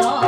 있어요.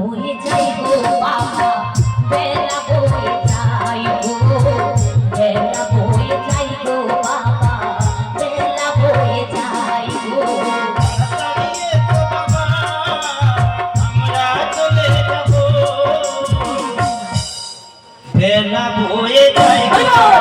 বয়ে যাই গো বাবা। বেলা বয়ে যাই গো বেলা বয়ে যাই গো বাবা। বেলা বয়ে যাই গো। বেলা বয়ে যাই গো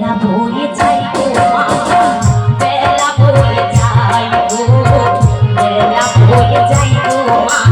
বেলা বয়ে যায় বেলা বয়ে বেলা বয়ে যায় তোমার